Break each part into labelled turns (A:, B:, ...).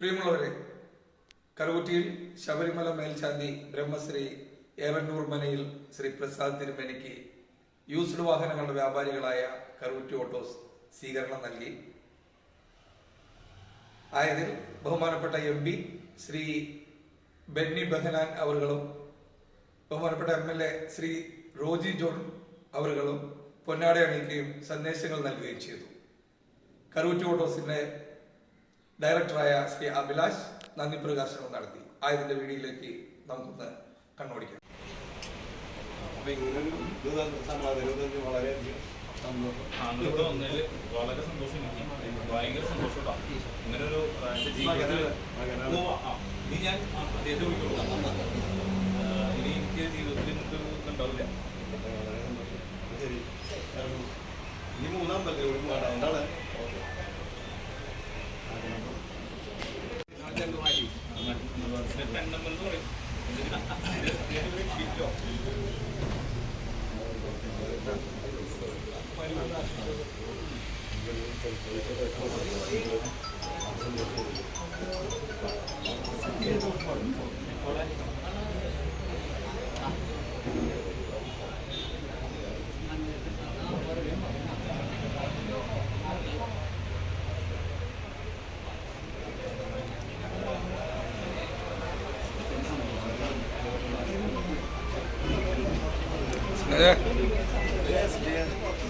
A: പ്രിയമുള്ളവരെ കറുകുറ്റിയിൽ ശബരിമല മേൽശാന്തി ബ്രഹ്മശ്രീ ഏവന്നൂർ മനയിൽ ശ്രീ പ്രസാദ് തിരുമേനിക്ക് യൂസ്ഡ് വാഹനങ്ങളുടെ വ്യാപാരികളായ കറുകുറ്റി ഓട്ടോസ് സ്വീകരണം നൽകി. ആയതിൽ ബഹുമാനപ്പെട്ട എം പി ശ്രീ ബെന്നി ബെഹനാൻ അവറുകളും ബഹുമാനപ്പെട്ട M L A Shri Roji John അവറുകളും പൊന്നാട അണിയിക്കുകയും സന്ദേശങ്ങൾ നൽകുകയും ചെയ്തു. കറുകുറ്റി ഓട്ടോസിന്റെ ഡയറക്ടറായ ശ്രീ അഭിലാഷ് നന്ദി പ്രകാശനം നടത്തി. ആയതിന്റെ വീഡിയോയിലേക്ക് നമുക്കൊന്ന് കണ്ണോടിക്കാം.
B: അപ്പൊ ഇങ്ങനൊരു ഇത് തന്നെ സമാധാനം തന്നെ വളരെയധികം സന്തോഷം.
C: താങ്കളിവിടെ വന്നതിൽ വളരെ സന്തോഷം ഭയങ്കര ഇങ്ങനെ ഒരു ജീവിതത്തിൽ. ഇനി ഞാൻ ആ, അദ്ദേഹത്തെ വിളിക്കുള്ളൂ ആ, ഇനി എനിക്ക് ജീവിതത്തിൽ.
B: ശരി. ഇനി മൂന്നാം പല്ലേ ഒരു എന്താണ്?
C: Yeah. Yes, dear.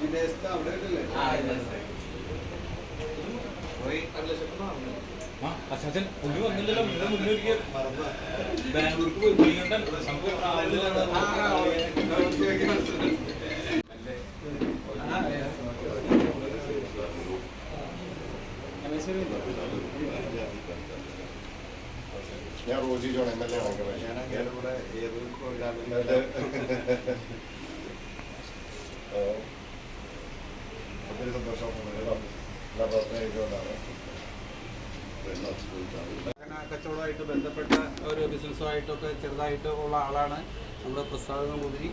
B: വിദേശത്ത് അവിടെ
C: അച്ചാച്ചൻ പുള്ളി വന്നില്ലല്ലോ. ഇവിടെ
B: മറന്ന
C: ബാംഗ്ലൂർക്ക് പോയി. പുള്ളി കണ്ടാൽ
D: ഞാൻ Roji John M L A ഒത്തിരി സന്തോഷം എല്ലാ
E: കച്ചവടമായിട്ട് ബന്ധപ്പെട്ട ഒരു ബിസിനസ്സുമായിട്ടൊക്കെ ചെറുതായിട്ട് ഉള്ള ആളാണ്. നമ്മുടെ പ്രസാദ് നമ്പൂതിരി.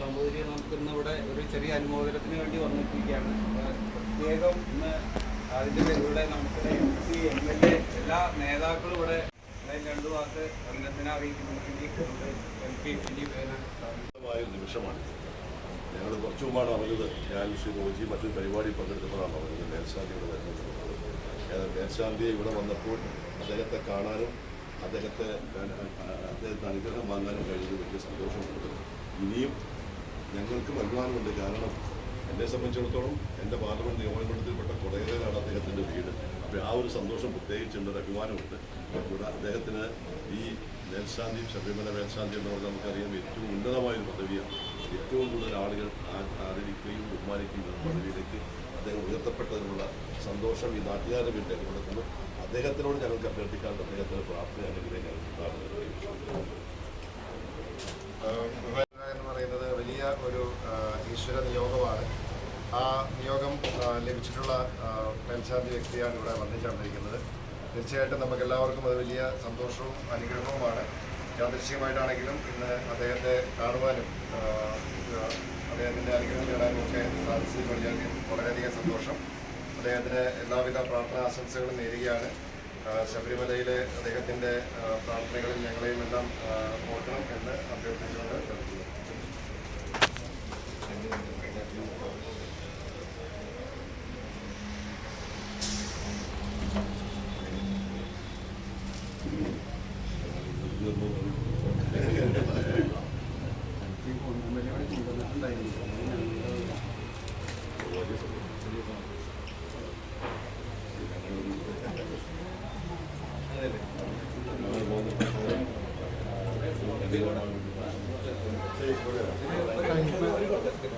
E: നമ്പൂതിരി നമുക്ക് ഇന്നിവിടെ ഒരു ചെറിയ അനുമോദനത്തിന് വേണ്ടി വന്നിട്ടിരിക്കുകയാണ് പ്രത്യേകം ഇന്ന് അതിന്റെ പേരിലൂടെ നമുക്ക് M P M L A എല്ലാ നേതാക്കളും ഇവിടെ രണ്ടു വാക്ക് അഭിനന്ദന അറിയിക്കുന്നുണ്ട് എം പി
D: നിമിഷമാണ്. ഞങ്ങൾ കുറച്ചു മുമ്പാണ് അറിഞ്ഞത് ഞാൻ ശ്രീ റോജി മറ്റൊരു പരിപാടി പങ്കെടുത്തപ്പോഴാണ് അറിഞ്ഞത് മേൽശാന്തി ഇവിടെ വരുന്നത് മേൽശാന്തിയെ ഇവിടെ വന്നപ്പോൾ അദ്ദേഹത്തെ കാണാനും അദ്ദേഹത്തെ അദ്ദേഹത്തിന് അനുഗ്രഹം വാങ്ങാനും കഴിഞ്ഞത് വലിയ സന്തോഷമുണ്ട്. ഇനിയും ഞങ്ങൾക്കും അഭിമാനമുണ്ട് കാരണം എന്നെ സംബന്ധിച്ചിടത്തോളം എന്റെ പാർലമെന്റ് നിയമമണ്ഡലത്തിൽപ്പെട്ട കൊടകരയിലാണ് അദ്ദേഹത്തിന്റെ വീട്. അപ്പോൾ ആ ഒരു സന്തോഷം പ്രത്യേകിച്ചുണ്ട് ഒരു അഭിമാനമുണ്ട്. കൂടെ അദ്ദേഹത്തിന് ഈ മേൽശാന്തി ശബരിമല മേൽശാന്തി എന്ന് പറഞ്ഞാൽ നമുക്കറിയാം ഏറ്റവും ഉന്നതമായൊരു പദവിയാണ്. ഏറ്റവും കൂടുതൽ ആളുകൾ ആദരിക്കുകയും ബഹുമാനിക്കുകയും ചെയ്യുന്ന പദവിയിലേക്ക് അദ്ദേഹം ഉയർത്തപ്പെട്ടതിനുള്ള സന്തോഷം ഈ നാട്ടുകാരുടെ വീട്ടിൽ രേഖപ്പെടുത്തുന്നു അദ്ദേഹത്തിനോട് ഞങ്ങൾക്ക് അഭ്യർത്ഥിക്കാറുണ്ട് അദ്ദേഹത്തിന് പ്രാർത്ഥന അല്ലെങ്കിൽ ഞങ്ങൾക്ക് പ്രാർത്ഥന
F: എന്ന് പറയുന്നത് വലിയ ഒരു ഈശ്വര നിയോഗമാണ്. ആ നിയോഗം ലഭിച്ചിട്ടുള്ള മേൽശാന്തി വ്യക്തിയാണ് ഇവിടെ വന്നു തീർച്ചയായിട്ടും നമുക്ക് എല്ലാവർക്കും അത് വലിയ സന്തോഷവും അനുഗ്രഹവുമാണ്. യാദൃശ്യമായിട്ടാണെങ്കിലും ഇന്ന് അദ്ദേഹത്തെ കാണുവാനും അദ്ദേഹത്തിന്റെ അനുഗ്രഹം നേടാനും ഒക്കെ സാധിച്ചതിൽ വലിയ വളരെയധികം സന്തോഷം. അദ്ദേഹത്തിന് എല്ലാവിധ പ്രാർത്ഥന ആശംസകളും നേരുകയാണ്. ശബരിമലയിലെ അദ്ദേഹത്തിന്റെ പ്രാർത്ഥനകളിൽ ഞങ്ങളെയും എല്ലാം ഓർക്കണം എന്ന്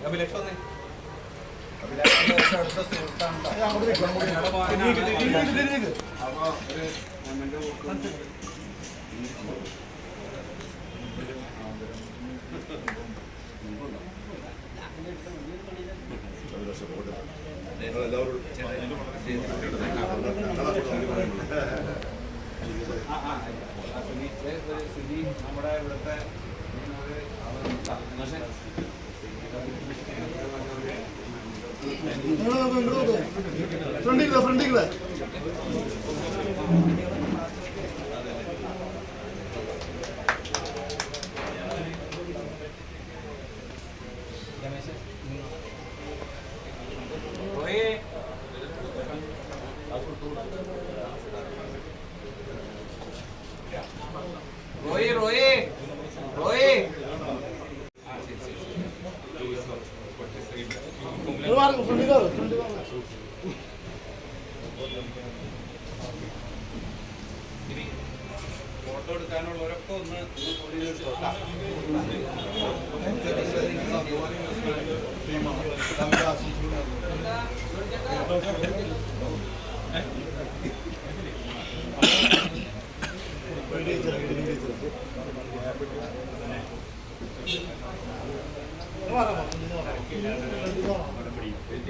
E: അഭിലാഷ് വന്നേ അടുത്ത സുഹൃത്താണ്. അപ്പൊ ഒരു സ്ഥിതി നമ്മുടെ ഇവിടുത്തെ ഒരു അവസ്ഥ. ഇനി ഫോട്ടോ എടുക്കാനുള്ളവരൊക്കെ ഒന്ന് ഉള്ളിൽ എടുത്തോട്ടാ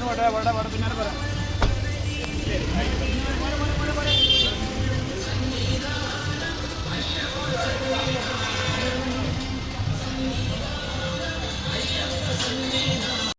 G: ഇവിടെ ഇവിടെ ഇവിടെ പിന്നാലെ പറയാം